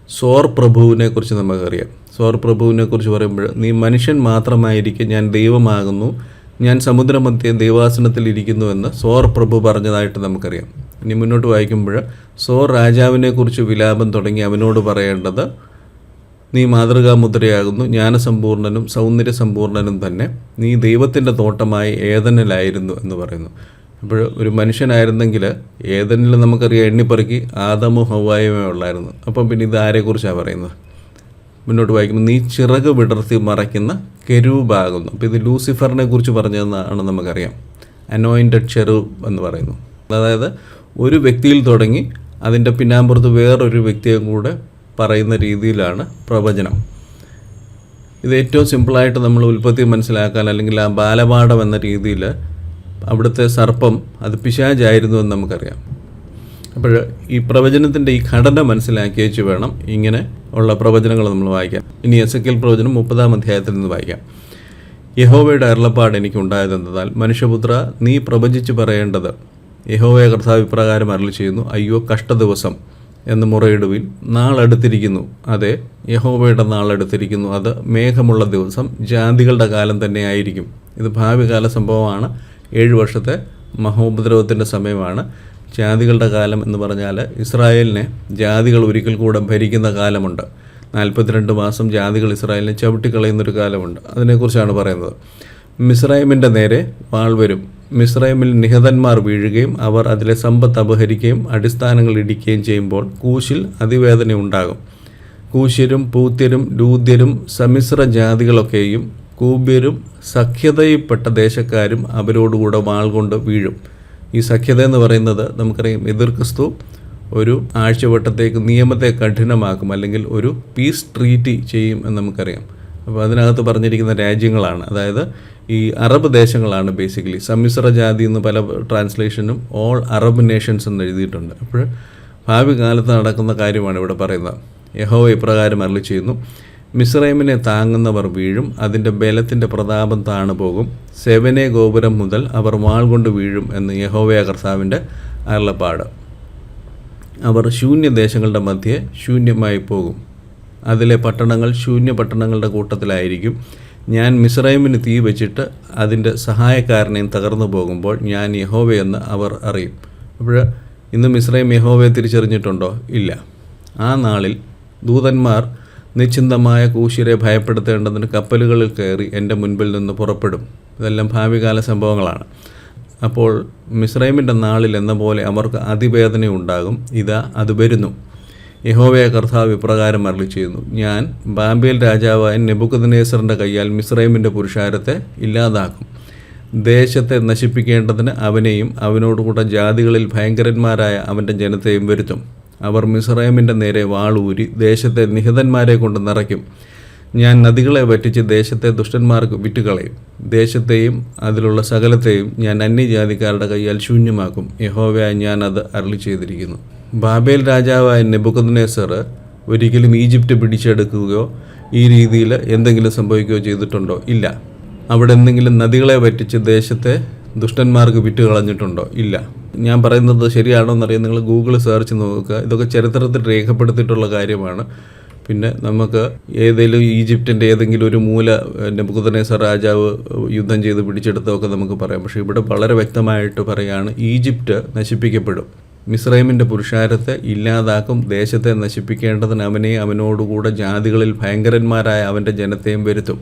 Speaker 1: സോർ പ്രഭുവിനെ കുറിച്ച് നമുക്കറിയാം. സോർ പ്രഭുവിനെ കുറിച്ച് പറയുമ്പോൾ നീ മനുഷ്യൻ മാത്രമായിരിക്കും ഞാൻ ദൈവമാകുന്നു. ഞാൻ സമുദ്രമധ്യ ദൈവാസനത്തിൽ ഇരിക്കുന്നുവെന്ന് സോർ പ്രഭു പറഞ്ഞതായിട്ട് നമുക്കറിയാം. ഇനി മുന്നോട്ട് വായിക്കുമ്പോൾ സോർ രാജാവിനെ കുറിച്ച് വിലാപം തുടങ്ങി അവനോട് പറയേണ്ടത് നീ മാതൃകാമുദ്രയാകുന്നു ജ്ഞാനസമ്പൂർണനും സൗന്ദര്യസമ്പൂർണനും തന്നെ. നീ ദൈവത്തിന്റെ തോട്ടമായി ഏതനിലായിരുന്നു എന്ന് പറയുന്നു. അപ്പോൾ ഒരു മനുഷ്യനായിരുന്നെങ്കിൽ ഏതനിൽ നമുക്കറിയാം എണ്ണിപ്പറക്കി ആദമോ ഹവായുമേ ഉള്ളായിരുന്നു. അപ്പം പിന്നെ ഇത് ആരെക്കുറിച്ചാണ് പറയുന്നത്? മുന്നോട്ട് വായിക്കുമ്പോൾ നീ ചിറക് വിടർത്തി മറയ്ക്കുന്ന കെരൂബാകുന്നു അപ്പോൾ ഇത് ലൂസിഫറിനെ കുറിച്ച് പറഞ്ഞതെന്നാണ് നമുക്കറിയാം. അനോയിന്റഡ് ചെറു എന്ന് പറയുന്നു. അതായത് ഒരു വ്യക്തിയിൽ തുടങ്ങി അതിന്റെ പിന്നാമ്പുറത്ത് വേറൊരു വ്യക്തിയും കൂടെ പറയുന്ന രീതിയിലാണ് പ്രവചനം. ഇത് ഏറ്റവും സിമ്പിളായിട്ട് നമ്മൾ ഉൽപ്പത്തി മനസ്സിലാക്കാൻ അല്ലെങ്കിൽ ആ ബാലപാഠം എന്ന രീതിയിൽ അവിടുത്തെ സർപ്പം അത് പിശാചായിരുന്നു എന്ന് നമുക്കറിയാം. അപ്പോൾ ഈ പ്രവചനത്തിന്റെ ഈ ഘടന മനസ്സിലാക്കി വെച്ച് വേണം ഇങ്ങനെ ഉള്ള പ്രവചനങ്ങൾ നമ്മൾ വായിക്കാം ഇനി എസ് എ പ്രവചനം മുപ്പതാം അധ്യായത്തിൽ നിന്ന് വായിക്കാം. യഹോവയുടെ അരുളപ്പാട് എനിക്കുണ്ടായതെന്നാൽ മനുഷ്യപുത്ര നീ പ്രവചിച്ച് പറയേണ്ടത് യഹോവയെ കർത്താവ് ഇപ്രകാരം അരളി ചെയ്യുന്നു അയ്യോ കഷ്ടദിവസം എന്ന് മുറയിടുവിൻ നാളെടുത്തിരിക്കുന്നു. അതെ യഹോവയുടെ നാളെടുത്തിരിക്കുന്നു. അത് മേഘമുള്ള ദിവസം ജാതികളുടെ കാലം തന്നെ ആയിരിക്കും. ഇത് ഭാവികാല സംഭവമാണ്. ഏഴ് വർഷത്തെ മഹോപദ്രവത്തിന്റെ സമയമാണ്. ജാതികളുടെ കാലം എന്ന് പറഞ്ഞാൽ ഇസ്രായേലിനെ ജാതികൾ ഒരിക്കൽ കൂടെ ഭരിക്കുന്ന കാലമുണ്ട്. നാൽപ്പത്തിരണ്ട് മാസം ജാതികൾ ഇസ്രായേലിനെ ചവിട്ടിക്കളയുന്നൊരു കാലമുണ്ട്. അതിനെക്കുറിച്ചാണ് പറയുന്നത്. മിസ്രൈമിന്റെ നേരെ വാൾ വരും. മിസ്രൈമിൽ നിഹതന്മാർ വീഴുകയും അവർ അതിലെ സമ്പത്ത് അപഹരിക്കുകയും അടിസ്ഥാനങ്ങൾ ഇടിക്കുകയും ചെയ്യുമ്പോൾ കൂശിൽ അതിവേദന ഉണ്ടാകും. കൂശ്യരും പൂത്യരും ലൂദ്യരും സമ്മിശ്ര ജാതികളൊക്കെയും കൂബ്യരും സഖ്യതയിൽപ്പെട്ട ദേശക്കാരും അവരോടുകൂടെ വാൾ കൊണ്ട് വീഴും. ഈ സഖ്യത എന്ന് പറയുന്നത് നമുക്കറിയാം എതിർ ക്രിസ്തു ഒരു ആഴ്ചവട്ടത്തേക്ക് നിയമത്തെ കഠിനമാക്കും അല്ലെങ്കിൽ ഒരു പീസ് ട്രീറ്റി ചെയ്യും എന്ന് നമുക്കറിയാം. അപ്പോൾ അതിനകത്ത് പറഞ്ഞിരിക്കുന്ന രാജ്യങ്ങളാണ്. അതായത് ഈ അറബ് ദേശങ്ങളാണ് ബേസിക്കലി സമ്മിശ്ര ജാതി എന്ന് പല ട്രാൻസ്ലേഷനും ഓൾ അറബ് നേഷൻസ് എന്ന് എഴുതിയിട്ടുണ്ട്. അപ്പോൾ ഭാവി കാലത്ത് നടക്കുന്ന കാര്യമാണ് ഇവിടെ പറയുന്നത്. യഹോ ഇപ്രകാരം അരളി ചെയ്യുന്നു. മിസ്രൈമിനെ താങ്ങുന്നവർ വീഴും അതിന്റെ ബലത്തിന്റെ പ്രതാപം താണു പോകും. സെവനെ ഗോപുരം മുതൽ അവർ വാൾ കൊണ്ട് വീഴും എന്ന് യഹോവയ കർത്താവിന്റെ അരുളപ്പാട്. അവർ ശൂന്യദേശങ്ങളുടെ മധ്യേ ശൂന്യമായി പോകും. അതിലെ പട്ടണങ്ങൾ ശൂന്യ പട്ടണങ്ങളുടെ കൂട്ടത്തിലായിരിക്കും. ഞാൻ മിസ്രൈമിന് തീ വെച്ചിട്ട് അതിന്റെ സഹായക്കാരനെയും തകർന്നു പോകുമ്പോൾ ഞാൻ യഹോവയെന്ന് അവർ അറിയും. അപ്പോൾ ഇന്ന് മിസ്രൈം യഹോവയെ തിരിച്ചറിഞ്ഞിട്ടുണ്ടോ? ഇല്ല. ആ നാളിൽ ദൂതന്മാർ നിശ്ചിന്തമായ കൂശിരെ ഭയപ്പെടുത്തേണ്ടതിന് കപ്പലുകളിൽ കയറി എന്റെ മുൻപിൽ നിന്ന് പുറപ്പെടും. ഇതെല്ലാം ഭാവികാല സംഭവങ്ങളാണ്. അപ്പോൾ മിസ്രൈമിന്റെ നാളിൽ എന്ന പോലെ അവർക്ക് അതിവേദന ഉണ്ടാകും ഇതാ അത് വരുന്നു. യഹോവയ കർത്താവ് ഇപ്രകാരം അരളി ചെയ്യുന്നു ഞാൻ ബാമ്പേൽ രാജാവായ നെബുക്കദ്നേസറിന്റെ കയ്യാൽ മിസ്രൈമിന്റെ പുരുഷാരത്തെ ഇല്ലാതാക്കും. ദേശത്തെ നശിപ്പിക്കേണ്ടതിന് അവനെയും അവനോടുകൂടെ ജാതികളിൽ ഭയങ്കരന്മാരായ അവന്റെ ജനത്തെയും വരുത്തും. അവർ മിസ്രൈമിന്റെ നേരെ വാളൂരി ദേശത്തെ നിഹിതന്മാരെ കൊണ്ട് നിറയ്ക്കും. ഞാൻ നദികളെ വറ്റിച്ച് ദേശത്തെ ദുഷ്ടന്മാർക്ക് വിറ്റുകളയും. ദേശത്തെയും അതിലുള്ള സകലത്തെയും ഞാൻ അന്യജാതിക്കാരുടെ കൈയാൽ ശൂന്യമാക്കും. യഹോവയായി ഞാൻ അത് അരളി ചെയ്തിരിക്കുന്നു ബാബേൽ രാജാവായ നെബുക്കദ്നേസർ ഒരിക്കലും ഈജിപ്റ്റ് പിടിച്ചെടുക്കുകയോ ഈ രീതിയിൽ എന്തെങ്കിലും സംഭവിക്കുകയോ ചെയ്തിട്ടുണ്ടോ? ഇല്ല. അവിടെ എന്തെങ്കിലും നദികളെ വറ്റിച്ച് ദേശത്തെ ദുഷ്ടന്മാർക്ക് വിറ്റ് കളഞ്ഞിട്ടുണ്ടോ ഇല്ല. ഞാൻ പറയുന്നത് ശരിയാണോ എന്നറിയാൻ നിങ്ങൾ ഗൂഗിൾ സെർച്ച് നോക്കുക. ഇതൊക്കെ ചരിത്രത്തിൽ രേഖപ്പെടുത്തിയിട്ടുള്ള കാര്യമാണ്. പിന്നെ നമുക്ക് ഏതെങ്കിലും ഈജിപ്തിന്റെ ഏതെങ്കിലും ഒരു മൂല നെബുക്കുദനേസർ രാജാവ് യുദ്ധം ചെയ്ത് പിടിച്ചെടുത്തതൊക്കെ നമുക്ക് പറയാം. പക്ഷേ ഇവിടെ വളരെ വ്യക്തമായിട്ട് പറയുകയാണ് ഈജിപ്റ്റ് നശിപ്പിക്കപ്പെടും. മിസ്രൈമിന്റെ പുരുഷാരത്തെ ഇല്ലാതാക്കും ദേശത്തെ നശിപ്പിക്കേണ്ടതിന് അവനെ അവനോടുകൂടെ ജാതികളിൽ ഭയങ്കരന്മാരായ അവന്റെ ജനത്തെയും വരുത്തും.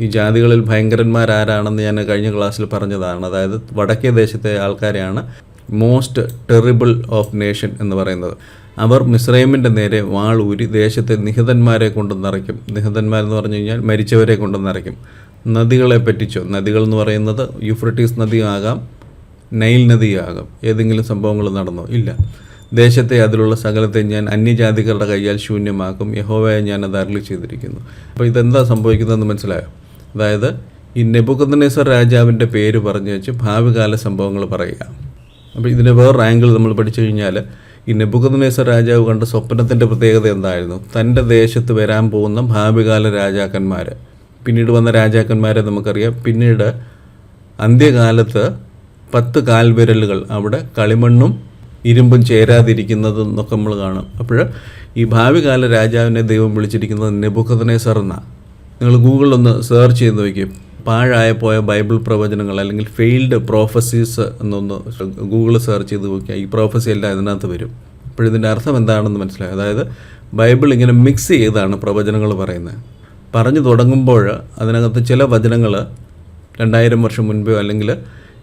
Speaker 1: ഈ ജാതികളിൽ ഭയങ്കരന്മാരാരാണെന്ന് ഞാൻ കഴിഞ്ഞ ക്ലാസ്സിൽ പറഞ്ഞതാണ്. അതായത് വടക്കേ ദേശത്തെ ആൾക്കാരെയാണ് മോസ്റ്റ് ടെറിബിൾ ഓഫ് നേഷൻ എന്ന് പറയുന്നത്. അവർ മിസ്രൈമിന്റെ നേരെ വാൾ ഊരി ദേശത്തെ നിഹിതന്മാരെ കൊണ്ട് നിറയ്ക്കും. നിഹിതന്മാരെന്ന് പറഞ്ഞു കഴിഞ്ഞാൽ മരിച്ചവരെ കൊണ്ട് നിറയ്ക്കും. നദികളെ പറ്റിച്ചോ? നദികൾ എന്ന് പറയുന്നത് യൂഫ്രട്ടീസ് നദിയാകാം നൈൽ നദിയാകും. ഏതെങ്കിലും സംഭവങ്ങൾ നടന്നോ? ഇല്ല. ദേശത്തെ അതിലുള്ള സകലത്തെ ഞാൻ അന്യജാതികളുടെ കൈയാൽ ശൂന്യമാക്കും. യഹോവയെ ഞാൻ അത് അരളി ചെയ്തിരിക്കുന്നു. അപ്പോൾ ഇതെന്താ സംഭവിക്കുന്നതെന്ന് മനസ്സിലായോ? അതായത് ഈ നെബുക്കദ്നേസർ രാജാവിന്റെ പേര് പറഞ്ഞു വെച്ച് ഭാവികാല സംഭവങ്ങൾ പറയുക. അപ്പോൾ ഇതിന്റെ വേറൊരു ആംഗിൾ നമ്മൾ പഠിച്ചു കഴിഞ്ഞാൽ ഈ നെബുക്കദ്നേസർ രാജാവ് കണ്ട സ്വപ്നത്തിന്റെ പ്രത്യേകത എന്തായിരുന്നു? തന്റെ ദേശത്ത് വരാൻ പോകുന്ന ഭാവികാല രാജാക്കന്മാർ പിന്നീട് വന്ന രാജാക്കന്മാരെ നമുക്കറിയാം. പിന്നീട് അന്ത്യകാലത്ത് പത്ത് കാൽവിരലുകൾ അവിടെ കളിമണ്ണും ഇരുമ്പും ചേരാതിരിക്കുന്നത് എന്നൊക്കെ നമ്മൾ കാണും. അപ്പോൾ ഈ ഭാവി കാല രാജാവിനെ ദൈവം വിളിച്ചിരിക്കുന്നത് നെബുക്കദ്നേസർ എന്ന. നിങ്ങൾ ഗൂഗിളൊന്ന് സെർച്ച് ചെയ്ത് നോക്കി പാഴായ പോയ ബൈബിൾ പ്രവചനങ്ങൾ അല്ലെങ്കിൽ ഫെയിൽഡ് പ്രോഫസീസ് എന്നൊന്ന് ഗൂഗിൾ സെർച്ച് ചെയ്ത് നോക്കിയാൽ ഈ പ്രോഫസി എല്ലാം ഇതിനകത്ത് വരും. അപ്പോൾ ഇതിന്റെ അർത്ഥം എന്താണെന്ന് മനസ്സിലായി? അതായത് ബൈബിൾ ഇങ്ങനെ മിക്സ് ചെയ്താണ് പ്രവചനങ്ങൾ പറയുന്നത്. പറഞ്ഞു തുടങ്ങുമ്പോൾ അതിനകത്ത് ചില വചനങ്ങൾ രണ്ടായിരം വർഷം മുൻപോ അല്ലെങ്കിൽ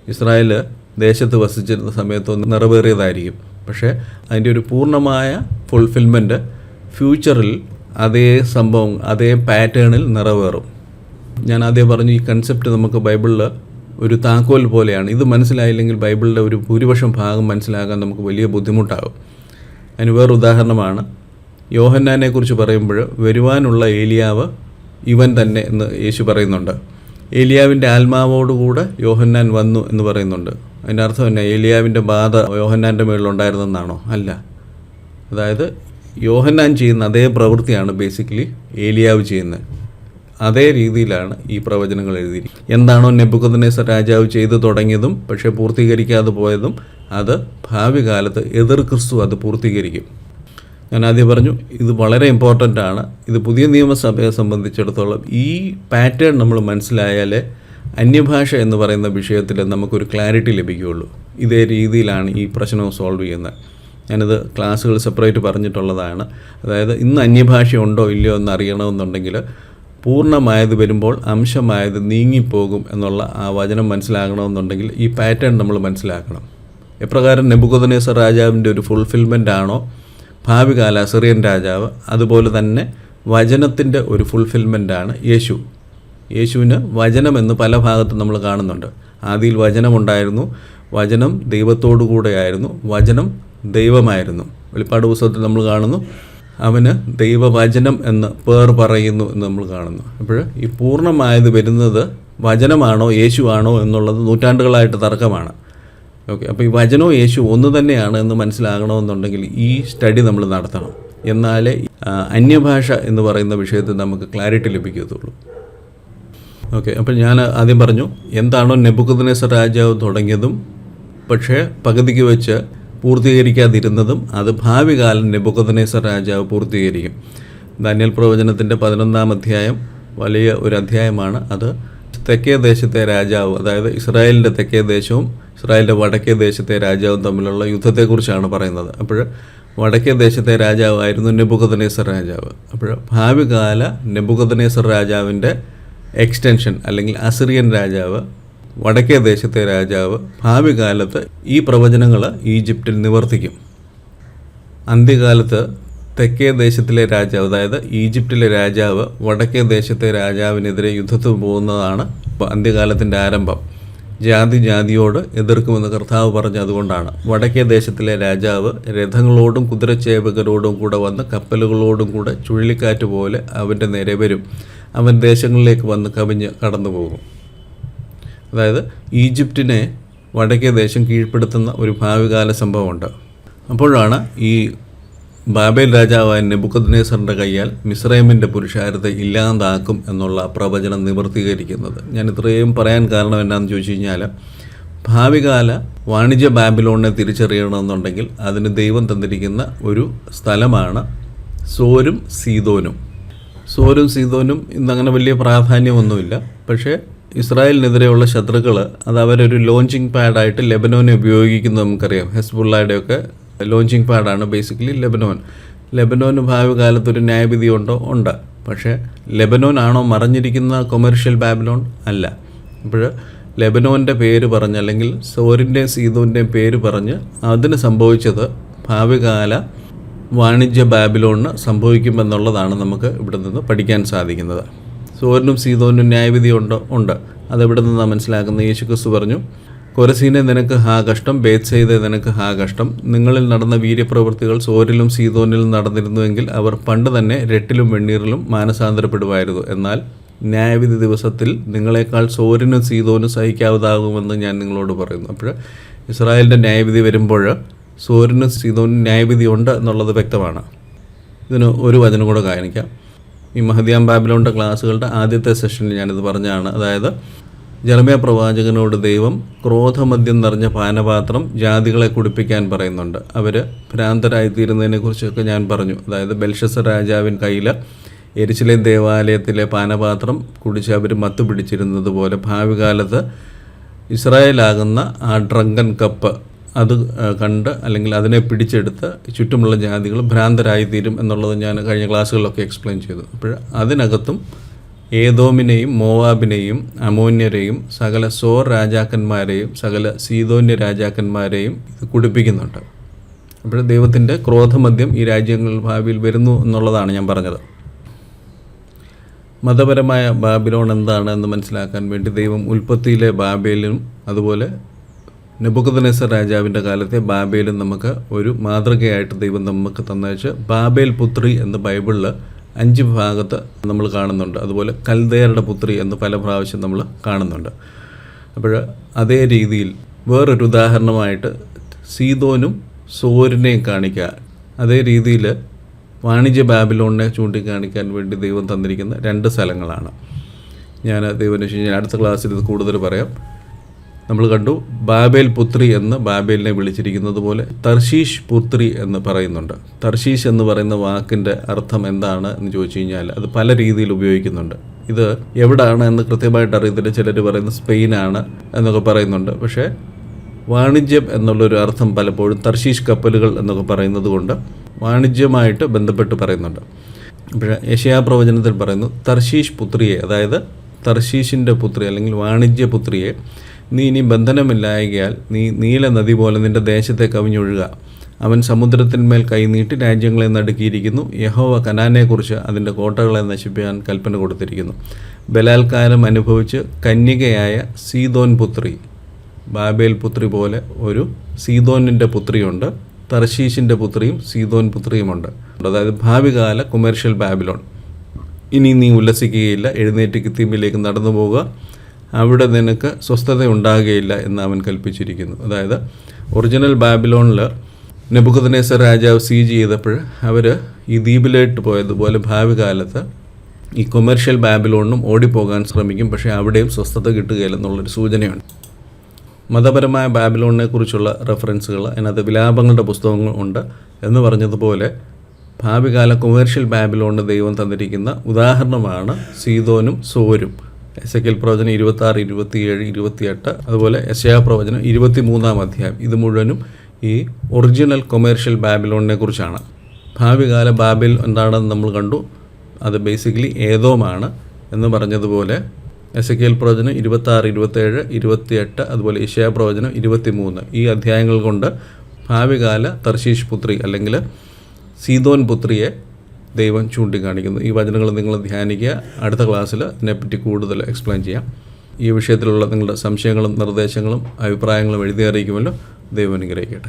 Speaker 1: ഇസ്രായേൽ ദേശത്ത് വസിച്ചിരുന്ന സമയത്തൊന്നും നിറവേറിയതായിരിക്കും. പക്ഷേ അതിന്റെ ഒരു പൂർണമായ ഫുൾഫിൽമെന്റ് ഫ്യൂച്ചറിൽ അതേ സംഭവം അതേ പാറ്റേണിൽ നിറവേറും. ഞാൻ ആദ്യം പറഞ്ഞു ഈ കൺസെപ്റ്റ് നമുക്ക് ബൈബിളിൽ ഒരു താക്കോൽ പോലെയാണ്. ഇത് മനസ്സിലായില്ലെങ്കിൽ ബൈബിളിന്റെ ഒരു ഭൂരിപക്ഷം ഭാഗം മനസ്സിലാകാൻ നമുക്ക് വലിയ ബുദ്ധിമുട്ടാകും. അതിന് വേറെ ഉദാഹരണമാണ്. യോഹന്നാനെക്കുറിച്ച് പറയുമ്പോൾ വരുവാനുള്ള ഏലിയാവ് ഇവൻ തന്നെ എന്ന് യേശു പറയുന്നുണ്ട്. ഏലിയാവിന്റെ ആത്മാവോടുകൂടെ യോഹന്നാൻ വന്നു എന്ന് പറയുന്നുണ്ട്. അതിന്റെ അർത്ഥം തന്നെ ഏലിയാവിന്റെ ബാധ യോഹന്നാന്റെ മേളിലുണ്ടായിരുന്നെന്നാണോ അല്ല. അതായത് യോഹന്നാൻ ചെയ്യുന്ന അതേ പ്രവൃത്തിയാണ് ബേസിക്കലി ഏലിയാവ് ചെയ്യുന്നത്. അതേ രീതിയിലാണ് ഈ പ്രവചനങ്ങൾ എഴുതിയിരിക്കുന്നത്. എന്താണോ നെബുക്കുന്നേസ രാജാവ് ചെയ്തു തുടങ്ങിയതും പക്ഷേ പൂർത്തീകരിക്കാതെ പോയതും അത് ഭാവി കാലത്ത് എതിർ ക്രിസ്തു അത് പൂർത്തീകരിക്കും. ഞാൻ ആദ്യം പറഞ്ഞു ഇത് വളരെ ഇമ്പോർട്ടന്റ് ആണ്. ഇത് പുതിയ നിയമസഭയെ സംബന്ധിച്ചിടത്തോളം ഈ പാറ്റേൺ നമ്മൾ മനസ്സിലായാലേ അന്യഭാഷ എന്ന് പറയുന്ന വിഷയത്തിൽ നമുക്കൊരു ക്ലാരിറ്റി ലഭിക്കുകയുള്ളൂ. ഇതേ രീതിയിലാണ് ഈ പ്രശ്നം സോൾവ് ചെയ്യുന്നത്. ഞാനിത് ക്ലാസ്സുകൾ സെപ്പറേറ്റ് പറഞ്ഞിട്ടുള്ളതാണ്. അതായത് ഇന്ന് അന്യഭാഷ ഉണ്ടോ ഇല്ലയോ എന്ന് അറിയണമെന്നുണ്ടെങ്കിൽ പൂർണമായത് വരുമ്പോൾ അംശമായത് നീങ്ങിപ്പോകും എന്നുള്ള ആ വചനം മനസ്സിലാകണമെന്നുണ്ടെങ്കിൽ ഈ പാറ്റേൺ നമ്മൾ മനസ്സിലാക്കണം. എപ്രകാരം നെബുക്കോദനേസർ രാജാവിന്റെ ഒരു ഫുൾഫിൽമെന്റ് ആണോ ഭാവികാല സിറിയൻ രാജാവ് അതുപോലെ തന്നെ വചനത്തിന്റെ ഒരു ഫുൾഫിൽമെന്റ് ആണ് യേശു. യേശുവിന് വചനമെന്ന് പല ഭാഗത്തും നമ്മൾ കാണുന്നുണ്ട്. ആദിയിൽ വചനമുണ്ടായിരുന്നു വചനം ദൈവത്തോടു കൂടെയായിരുന്നു വചനം ദൈവമായിരുന്നു. വെളിപ്പാട് പുസ്തകത്തിൽ നമ്മൾ കാണുന്നു അവന് ദൈവവചനം എന്ന് പേർ പറയുന്നു എന്ന് നമ്മൾ കാണുന്നു. അപ്പോൾ ഈ പൂർണമായത് വരുന്നത് വചനമാണോ യേശുവാണോ എന്നുള്ളത് നൂറ്റാണ്ടുകളായിട്ട് തർക്കമാണ്. ഓക്കെ അപ്പോൾ ഈ വചനവും യേശു ഒന്ന് തന്നെയാണ് എന്ന് മനസ്സിലാകണമെന്നുണ്ടെങ്കിൽ ഈ സ്റ്റഡി നമ്മൾ നടത്തണം. എന്നാലേ അന്യഭാഷ എന്ന് പറയുന്ന വിഷയത്തിൽ നമുക്ക് ക്ലാരിറ്റി ലഭിക്കത്തുള്ളൂ. ഓക്കെ അപ്പോൾ ഞാൻ ആദ്യം പറഞ്ഞു എന്താണോ നെബുക്കദ്നേസർ രാജാവ് തുടങ്ങിയതും പക്ഷേ പകുതിക്ക് വെച്ച് പൂർത്തീകരിക്കാതിരുന്നതും അത് ഭാവി കാലം നെബുക്കദ്നേസർ രാജാവ് പൂർത്തീകരിക്കും. ധാന്യൽ പ്രവചനത്തിന്റെ പതിനൊന്നാം അധ്യായം വലിയ ഒരു അധ്യായമാണ് അത്. തെക്കേ ദേശത്തെ രാജാവ് അതായത് ഇസ്രായേലിന്റെ തെക്കേ ദേശവും ഇസ്രായേലിന്റെ വടക്കേ ദേശത്തെ രാജാവും തമ്മിലുള്ള യുദ്ധത്തെക്കുറിച്ചാണ് പറയുന്നത്. അപ്പോൾ വടക്കേ ദേശത്തെ രാജാവായിരുന്നു നെബുക്കദ്നേസർ രാജാവ്. അപ്പോൾ ഭാവി കാല നെബുക്കദ്നേസർ രാജാവിന്റെ എക്സ്റ്റൻഷൻ അല്ലെങ്കിൽ അസിറിയൻ രാജാവ് വടക്കേ ദേശത്തെ രാജാവ് ഭാവി കാലത്ത് ഈ പ്രവചനങ്ങൾ ഈജിപ്തിൽ നിവർത്തിക്കും. അന്ത്യകാലത്ത് തെക്കേ ദേശത്തിലെ രാജാവ് അതായത് ഈജിപ്തിലെ രാജാവ് വടക്കേ ദേശത്തെ രാജാവിനെതിരെ യുദ്ധത്തിന് പോകുന്നതാണ് അന്ത്യകാലത്തിന്റെ ആരംഭം. ജാതി ജാതിയോട് എതിർക്കുമെന്ന് കർത്താവ് പറഞ്ഞതുകൊണ്ടാണ്. വടക്കേ ദേശത്തിലെ രാജാവ് രഥങ്ങളോടും കുതിരച്ചേവകരോടും കൂടെ വന്ന് കപ്പലുകളോടും കൂടെ ചുഴലിക്കാറ്റ് പോലെ അവന്റെ നേരെ വരും. അവൻ ദേശങ്ങളിലേക്ക് വന്ന് കവിഞ്ഞ് കടന്നു പോകും അതായത് ഈജിപ്റ്റിനെ വടക്കേ ദേശം കീഴ്പ്പെടുത്തുന്ന ഒരു ഭാവികാല സംഭവമുണ്ട്. അപ്പോഴാണ് ഈ ബാബേൽ രാജാവായ നെബുക്കദ്നേസറിന്റെ കയ്യാൽ മിസ്രൈമിന്റെ പുരുഷാരത്തെ ഇല്ലാതാക്കും എന്നുള്ള പ്രവചനം നിവർത്തീകരിക്കുന്നത്. ഞാൻ ഇത്രയും പറയാൻ കാരണം എന്നാന്ന് ചോദിച്ചു കഴിഞ്ഞാൽ ഭാവികാല വാണിജ്യ ബാബിലോണിനെ തിരിച്ചറിയണമെന്നുണ്ടെങ്കിൽ അതിന് ദൈവം തന്നിരിക്കുന്ന ഒരു സ്ഥലമാണ് സോരും സീതോനും സോരും സീതോനും ഇന്നങ്ങനെ വലിയ പ്രാധാന്യമൊന്നുമില്ല. പക്ഷേ ഇസ്രായേലിനെതിരെയുള്ള ശത്രുക്കൾ അത് അവരൊരു ലോഞ്ചിങ് പാഡായിട്ട് ലെബനോനെ ഉപയോഗിക്കുന്നത് നമുക്കറിയാം. ഹെസ്ബുള്ളയുടെയൊക്കെ ലോഞ്ചിങ് പാഡാണ് ബേസിക്കലി ലെബനോൻ. ലെബനോന് ഭാവി കാലത്ത് ഒരു ന്യായവിധി ഉണ്ടോ? ഉണ്ട്. പക്ഷേ ലെബനോൻ ആണോ മറഞ്ഞിരിക്കുന്ന കൊമേർഷ്യൽ ബാബിലോൺ അല്ല. അപ്പോൾ ലെബനോന്റെ പേര് പറഞ്ഞ് അല്ലെങ്കിൽ സോറിന്റെയും സീതോന്റെയും പേര് പറഞ്ഞ് അതിന് സംഭവിച്ചത് ഭാവികാല വാണിജ്യ ബാബിലോണിന് സംഭവിക്കുമെന്നുള്ളതാണ് നമുക്ക് ഇവിടെ നിന്ന് പഠിക്കാൻ സാധിക്കുന്നത്. സോറിനും സീതോനും ന്യായവിധി ഉണ്ടോ? ഉണ്ട്. അതെവിടെ നിന്നാണ് മനസ്സിലാക്കുന്നത്? യേശുക്രിസ്തു പറഞ്ഞു കൊരസീനെ നിനക്ക് ഹാ കഷ്ടം ബേത്സെയ്തെ നിനക്ക് ഹാ കഷ്ടം. നിങ്ങളിൽ നടന്ന വീര്യപ്രവൃത്തികൾ സോരിലും സീതോനിലും നടന്നിരുന്നുവെങ്കിൽ അവർ പണ്ട് തന്നെ രട്ടിലും വെണ്ണീറിലും മാനസാന്തരപ്പെടുമായിരുന്നു. എന്നാൽ ന്യായവിധി ദിവസത്തിൽ നിങ്ങളെക്കാൾ സോരിനും സീതോനും സഹിക്കാവുന്നതാകുമെന്ന് ഞാൻ നിങ്ങളോട് പറയുന്നു. അപ്പോൾ ഇസ്രായേലിന്റെ ന്യായവിധി വരുമ്പോൾ സോരിനും സീതോനും ന്യായവിധി ഉണ്ട് എന്നുള്ളത് വ്യക്തമാണ്. ഇതിന് ഒരു വചനം കൂടെ കാണിക്കാം. ഈ മഹദിയാം ബാബിലോണിന്റെ ക്ലാസ്സുകളുടെ ആദ്യത്തെ സെഷനിൽ ഞാനിത് പറഞ്ഞതാണ് അതായത് ജർമ്മിയ പ്രവാചകനോട് ദൈവം ക്രോധമദ്യം നിറഞ്ഞ പാനപാത്രം ജാതികളെ കുടിപ്പിക്കാൻ പറയുന്നുണ്ട്. അവർ ഭ്രാന്തരായിത്തീരുന്നതിനെക്കുറിച്ചൊക്കെ ഞാൻ പറഞ്ഞു. അതായത് ബെൽഷസ് രാജാവിൻ കയ്യിൽ എരിശിലേം ദേവാലയത്തിലെ പാനപാത്രം കുടിച്ച് അവർ മത്ത് പിടിച്ചിരുന്നത് പോലെ ഭാവി കാലത്ത് ഇസ്രായേലാകുന്ന ആ ഡ്രങ്കൻ കപ്പ് അത് കണ്ട് അല്ലെങ്കിൽ അതിനെ പിടിച്ചെടുത്ത് ചുറ്റുമുള്ള ജാതികൾ ഭ്രാന്തരായിത്തീരും എന്നുള്ളത് ഞാൻ കഴിഞ്ഞ ക്ലാസ്സുകളിലൊക്കെ എക്സ്പ്ലെയിൻ ചെയ്തു. അപ്പോൾ അതിനകത്തും ഏതോമിനെയും മോവാബിനെയും അമോന്യരെയും സകല സോർ രാജാക്കന്മാരെയും സകല സീതോന്യ രാജാക്കന്മാരെയും ഇത് കുടിപ്പിക്കുന്നുണ്ട്. അപ്പോൾ ദൈവത്തിന്റെ ക്രോധമദ്യം ഈ രാജ്യങ്ങൾ ഭാവിയിൽ വരുന്നു എന്നുള്ളതാണ് ഞാൻ പറഞ്ഞത്. മതപരമായ ബാബിലോൺ എന്താണ് എന്ന് മനസ്സിലാക്കാൻ വേണ്ടി ദൈവം ഉൽപ്പത്തിയിലെ ബാബേലും അതുപോലെ നെബുക്കുദനേസർ രാജാവിന്റെ കാലത്തെ ബാബേലും നമുക്ക് ഒരു മാതൃകയായിട്ട് ദൈവം നമുക്ക് തന്നയച്ച് ബാബേൽ പുത്രി എന്ന് ബൈബിളിൽ അഞ്ച് ഭാഗത്ത് നമ്മൾ കാണുന്നുണ്ട്. അതുപോലെ കൽദേയരുടെ പുത്രി എന്ന് പല പ്രാവശ്യം നമ്മൾ കാണുന്നുണ്ട്. അപ്പോൾ അതേ രീതിയിൽ വേറൊരു ഉദാഹരണമായിട്ട് സീതോനും സോരിനെയും കാണിക്കുക. അതേ രീതിയിൽ വാണിജ്യ ബാബിലോണിനെ ചൂണ്ടിക്കാണിക്കാൻ വേണ്ടി ദൈവം തന്നിരിക്കുന്ന രണ്ട് സ്ഥലങ്ങളാണ്. ഞാൻ ദൈവം അടുത്ത ക്ലാസ്സിൽ ഇത് കൂടുതൽ പറയാം. നമ്മൾ കണ്ടു ബാബേൽ പുത്രി എന്ന് ബാബേലിനെ വിളിച്ചിരിക്കുന്നത് പോലെ തർശീഷ് പുത്രി എന്ന് പറയുന്നുണ്ട്. തർശീഷ് എന്ന് പറയുന്ന വാക്കിന്റെ അർത്ഥം എന്താണ് എന്ന് ചോദിച്ചു കഴിഞ്ഞാൽ അത് പല രീതിയിൽ ഉപയോഗിക്കുന്നുണ്ട്. ഇത് എവിടാണ് എന്ന് കൃത്യമായിട്ട് അറിയത്തില്ല. ചിലർ പറയുന്നത് സ്പെയിനാണ് എന്നൊക്കെ പറയുന്നുണ്ട്. പക്ഷേ വാണിജ്യം എന്നുള്ളൊരു അർത്ഥം പലപ്പോഴും തർശീഷ് കപ്പലുകൾ എന്നൊക്കെ പറയുന്നത് കൊണ്ട് വാണിജ്യമായിട്ട് ബന്ധപ്പെട്ട് പറയുന്നുണ്ട്. പക്ഷേ യശയാ പ്രവചനത്തിൽ പറയുന്നു തർശീഷ് പുത്രിയെ അതായത് തർശീഷിന്റെ പുത്രി അല്ലെങ്കിൽ വാണിജ്യ പുത്രിയെ നീ ഇനി ബന്ധനമില്ലായകയാൽ നീ നീല നദി പോലെ നിന്റെ ദേശത്തെ കവിഞ്ഞൊഴുക. അവൻ സമുദ്രത്തിന്മേൽ കൈനീട്ടി രാജ്യങ്ങളെ നടുക്കിയിരിക്കുന്നു. യഹോവ കനാനെക്കുറിച്ച് അതിന്റെ കോട്ടകളെ നശിപ്പിക്കാൻ കൽപ്പന കൊടുത്തിരിക്കുന്നു. ബലാത്കാരം അനുഭവിച്ച് കന്യകയായ സീതോൻ പുത്രി ബാബേൽ പുത്രി പോലെ ഒരു സീതോനിന്റെ പുത്രിയുണ്ട്. തർശീഷിന്റെ പുത്രിയും സീതോൻ പുത്രിയുമുണ്ട്. അതായത് ഭാവികാല കൊമേർഷ്യൽ ബാബിലോൺ. ഇനി നീ ഉല്ലസിക്കുകയില്ല. എഴുന്നേറ്റ് കിത്തീമിലേക്ക് നടന്നു പോവുക അവിടെ നിനക്ക് സ്വസ്ഥത ഉണ്ടാകുകയില്ല എന്ന് അവൻ കൽപ്പിച്ചിരിക്കുന്നു. അതായത് ഒറിജിനൽ ബാബിലോണിൽ നെബുക്കദ്നേസർ രാജാവ് സീജ് ചെയ്തപ്പോൾ അവർ ഈ ദ്വീപിലേട്ട് പോയതുപോലെ ഭാവി കാലത്ത് ഈ കൊമേർഷ്യൽ ബാബിലോണിനും ഓടിപ്പോകാൻ ശ്രമിക്കും. പക്ഷേ അവിടെയും സ്വസ്ഥത കിട്ടുകയില്ലെന്നുള്ളൊരു സൂചനയുണ്ട്. മതപരമായ ബാബിലോണിനെ കുറിച്ചുള്ള റെഫറൻസുകൾ അതിനകത്ത് വിലാപങ്ങളുടെ പുസ്തകങ്ങൾ ഉണ്ട് എന്ന് പറഞ്ഞതുപോലെ ഭാവികാല കൊമേർഷ്യൽ ബാബിലോണിന് ദൈവം തന്നിരിക്കുന്ന ഉദാഹരണമാണ് സീതോനും സോരും. എസ് എ കെൽ പ്രവചനം ഇരുപത്തി ആറ് ഇരുപത്തിയേഴ് ഇരുപത്തിയെട്ട് അതുപോലെ എസ് പ്രവചനം ഇരുപത്തി മൂന്നാം അധ്യായം. ഇത് മുഴുവനും ഈ ഒറിജിനൽ കൊമേർഷ്യൽ ബാബിലോണിനെ കുറിച്ചാണ്. ഭാവികാല ബാബിൽ എന്താണെന്ന് നമ്മൾ കണ്ടു. അത് ബേസിക്കലി ഏതോമാണ് എന്ന് പറഞ്ഞതുപോലെ എസ് എ കെൽ പ്രവചനം ഇരുപത്താറ് ഇരുപത്തേഴ് ഇരുപത്തിയെട്ട് അതുപോലെ ഇഷയ പ്രവചനം ഇരുപത്തി മൂന്ന് ഈ അധ്യായങ്ങൾ കൊണ്ട് ഭാവികാല തർശീഷ് പുത്രി അല്ലെങ്കിൽ സീതോൻ പുത്രിയെ ദൈവം ചൂണ്ടിക്കാണിക്കുന്നു. ഈ വചനങ്ങൾ നിങ്ങൾ ധ്യാനിക്കുക. അടുത്ത ക്ലാസ്സിൽ ഇതിനെപ്പറ്റി കൂടുതൽ എക്സ്പ്ലെയിൻ ചെയ്യാം. ഈ വിഷയത്തിലുള്ള നിങ്ങളുടെ സംശയങ്ങളും നിർദ്ദേശങ്ങളും അഭിപ്രായങ്ങളും എഴുതി അറിയിക്കുമല്ലോ. ദൈവം അനുഗ്രഹിക്കട്ടെ.